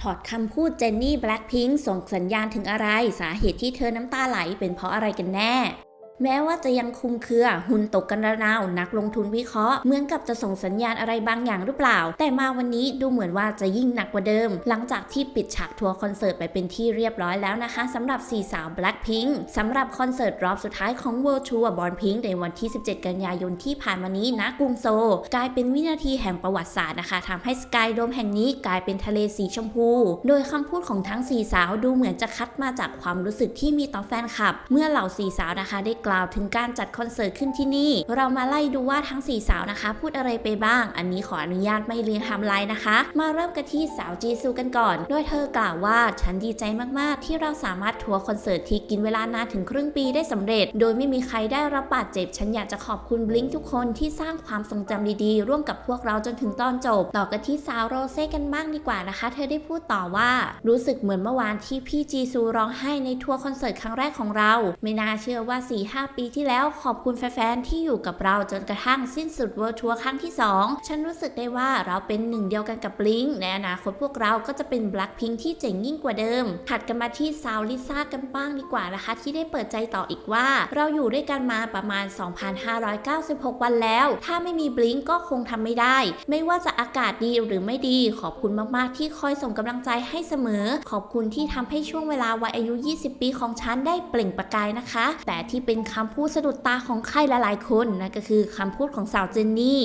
ถอดคำพูดเจนนี่แบล็คพิงส่งสัญญาณถึงอะไร สาเหตุที่เธอน้ำตาไหลเป็นเพราะอะไรกันแน่ แม้ว่าจะยังคุมเครือหุ่นตกกันระนาวนักลงทุนวิเคราะห์เหมือนกับจะส่งสัญญาณอะไรบางอย่างหรือเปล่า แต่มาวันนี้ดูเหมือนว่าจะยิ่งหนักกว่าเดิม หลังจากที่ปิดฉากทัวร์คอนเสิร์ตไปเป็นที่เรียบร้อยแล้วนะคะสำหรับสี่สาว Blackpink สำหรับคอนเสิร์ตรอบสุดท้ายของ World Tour Born Pink ในวันที่ 17 กันยายนที่ผ่านมานี้ณกรุงโซ กลายเป็นวินาทีแห่งประวัติศาสตร์นะคะทำให้สกายโดมแห่งนี้กลายเป็นทะเลสีชมพู โดยคำพูดของทั้งสี่สาวดูเหมือนจะคัดมาจากความรู้สึกที่มีต่อแฟนคลับ เมื่อเหล่าสี่สาวนะคะได้กล่าวถึงการจัดคอนเสิร์ตขึ้นที่นี่ เรามาไล่ดูว่าทั้งสี่สาวนะคะ พูดอะไรไปบ้าง อันนี้ขออนุญาตไม่เรียงทม์ไลน์นะคะ มาเริ่มกันที่สาวจีซูกันก่อน โดยเธอกล่าวว่าฉันดีใจมากๆ ที่เราสามารถทัวร์คอนเสิร์ตที่กินเวลานานถึงครึ่งปีได้สำเร็จ โดยไม่มีใครได้รับบาดเจ็บ ฉันอยากจะขอบคุณบลิงทุกคนที่สร้างความทรงจำดีๆ ร่วมกับพวกเราจนถึงตอนจบ ต่อกันที่สาวโรเซ่กันบ้างดีกว่านะคะ เธอได้พูดต่อว่ารู้สึกเหมือนเมื่อวานที่พี่จีซูร้องไห้ในทัวร์คอนเสิร์ตครั้งแรกของเรา ไม่น่าเชื่อว่า5 ปีที่แล้วขอบคุณแฟนๆ ที่อยู่กับเราจนกระทั่งสิ้นสุดเวิร์ทัวร์ครั้งที่ 2 ฉันรู้สึกได้ว่าเราเป็นหนึ่งเดียวกันกับบลิงในอนาคตพวกเราก็จะเป็นแบล็คพิงที่เจ๋งยิ่งกว่าเดิม ถัดกันมาที่ซาวลิซ่ากันบ้างดีกว่านะคะ ที่ได้เปิดใจต่ออีกว่า เราอยู่ด้วยกันมาประมาณ 2,596 วันแล้ว ถ้าไม่มีบลิงก็คงทำไม่ได้ ไม่ว่าจะอากาศดีหรือไม่ดี ขอบคุณมากๆ ที่คอยส่งกำลังใจให้เสมอ ขอบคุณที่ทำให้ช่วงเวลาวัยอายุ 20 ปีของฉันได้เปล่งประกายนะคะ แต่ที่เป็นคำพูดสะดุดตาของใครหลายๆคนนั่นก็คือคำพูดของสาวเจนนี่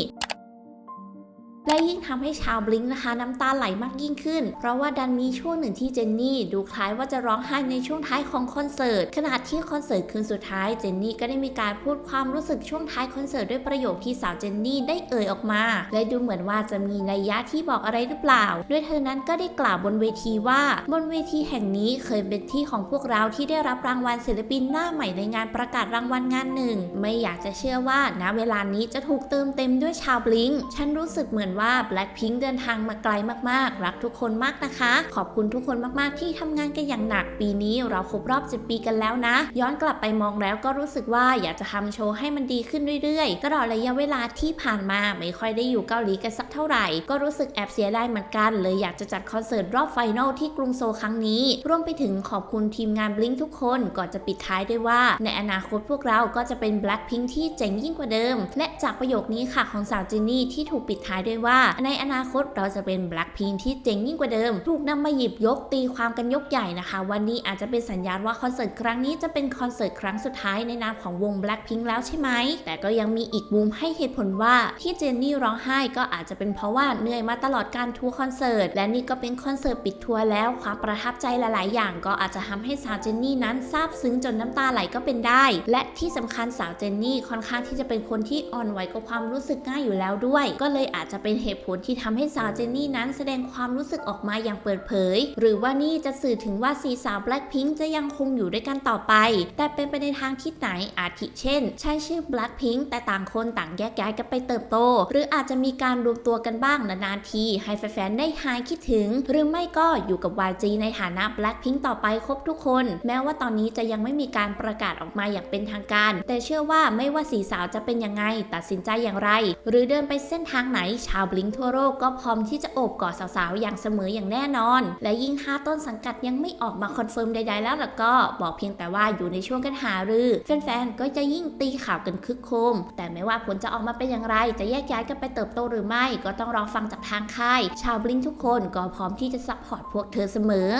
และยิ่งทำให้ชาวบลิงนะคะ น้ำตาไหลมากยิ่งขึ้น เพราะว่าดันมีช่วงหนึ่งที่เจนนี่ดูคล้ายว่าจะร้องไห้ในช่วงท้ายของคอนเสิร์ตขณะที่คอนเสิร์ตคืนสุดท้ายเจนนี่ก็ได้มีการพูดความรู้สึกช่วงท้ายคอนเสิร์ตด้วยประโยคที่สาวเจนนี่ได้เอ่ยออกมา และดูเหมือนว่าจะมีนัยยะที่บอกอะไรหรือเปล่า ด้วยเธอนั้นก็ได้กล่าวบนเวทีว่า บนเวทีแห่งนี้เคยเป็นที่ของพวกเราที่ได้รับรางวัลศิลปินหน้าใหม่ในงานประกาศรางวัลงานหนึ่ง ไม่อยากจะเชื่อว่าณเวลานี้จะถูกเติมเต็มด้วยชาวบลิงฉันรู้สึกเหมือนว่า Blackpink เดินทางมาไกลมากๆ รักทุกคนมากนะคะ ขอบคุณทุกคนมากๆที่ทำงานกันอย่างหนักปีนี้เราครบรอบ10ปีกันแล้วนะ ย้อนกลับไปมองแล้วก็รู้สึกว่าอยากจะทำโชว์ให้มันดีขึ้นเรื่อยๆ ตลอดระยะเวลาที่ผ่านมาไม่ค่อยได้อยู่เกาหลีกันสักเท่าไหร่ ก็รู้สึกแอบเสียดายเหมือนกัน เลยอยากจะจัดคอนเสิร์ตรอบไฟนอลที่กรุงโซลครั้งนี้ รวมไปถึงขอบคุณทีมงานบลิงทุกคนก่อนจะปิดท้ายด้วยว่า ในอนาคตพวกเราก็จะเป็น Blackpink ที่เจ๋งยิ่งกว่าเดิม และจากประโยคนี้ค่ะของสาวจินนี่ที่ถูกปิดท้ายด้วยว่า ในอนาคตเราจะเป็น Blackpink ที่เจ๋งยิ่งกว่าเดิม ถูกนำมาหยิบยกตีความกันยกใหญ่นะคะ วันนี้อาจจะเป็นสัญญาณว่าคอนเสิร์ตครั้งนี้จะเป็นคอนเสิร์ตครั้งสุดท้ายในนามของวง Blackpink แล้วใช่ไหม แต่ก็ยังมีอีกมุมให้เหตุผลว่าที่เจนนี่ร้องไห้ก็อาจจะเป็นเพราะว่าเหนื่อยมาตลอดการทัวร์คอนเสิร์ตและนี่ก็เป็นคอนเสิร์ตปิดทัวร์แล้วความประทับใจหลาย ๆ อย่างก็อาจจะทำให้สาวเจนนี่นั้นซาบซึ้งจนน้ำตาไหลก็เป็นได้ และที่สำคัญสาวเจนนี่ค่อนข้างที่จะเป็นคนที่อ่อนไหวกับความรู้สึกง่ายอยู่แล้วด้วย ก็เลยอาจจะเป็นเหตุผลที่ทำให้สาวเจนนี่นั้นแสดงความรู้สึกออกมาอย่างเปิดเผย หรือว่านี่จะสื่อถึงว่าสีสาว Blackpink จะยังคงอยู่ด้วยกันต่อไป แต่เป็นไปในทางทิศไหนอาทิเช่น ใช้ชื่อ Blackpink แต่ต่างคนต่างแยกย้ายกันไปเติบโต หรืออาจจะมีการรวมตัวกันบ้างนานๆทีให้แฟนๆได้หายคิดถึง หรือไม่ก็อยู่กับ YG ในฐานะ Blackpink ต่อไปครบทุกคน แม้ว่าตอนนี้จะยังไม่มีการประกาศออกมาอย่างเป็นทางการ แต่เชื่อว่าไม่ว่าสีสาวจะเป็นยังไง ตัดสินใจอย่างไร หรือเดินไปเส้นทางไหนชาววบลิงทั่วโลกก็พร้อมที่จะโอบกอดสาวๆ อย่างเสมออย่างแน่นอน และยิ่งถ้าต้นสังกัดยังไม่ออกมาคอนเฟิร์มใดๆแล้วล่ะก็บอกเพียงแต่ว่าอยู่ในช่วงกันหารือแฟนๆ ก็จะยิ่งตีข่าวกันคึกโคม แต่ไม่ว่าผลจะออกมาเป็นอย่างไร จะแยกย้ายกันไปเติบโตหรือไม่ ก็ต้องรอฟังจากทางค่าย ชาวบลิงทุกคนก็พร้อมที่จะซัพพอร์ตพวกเธอเสมอ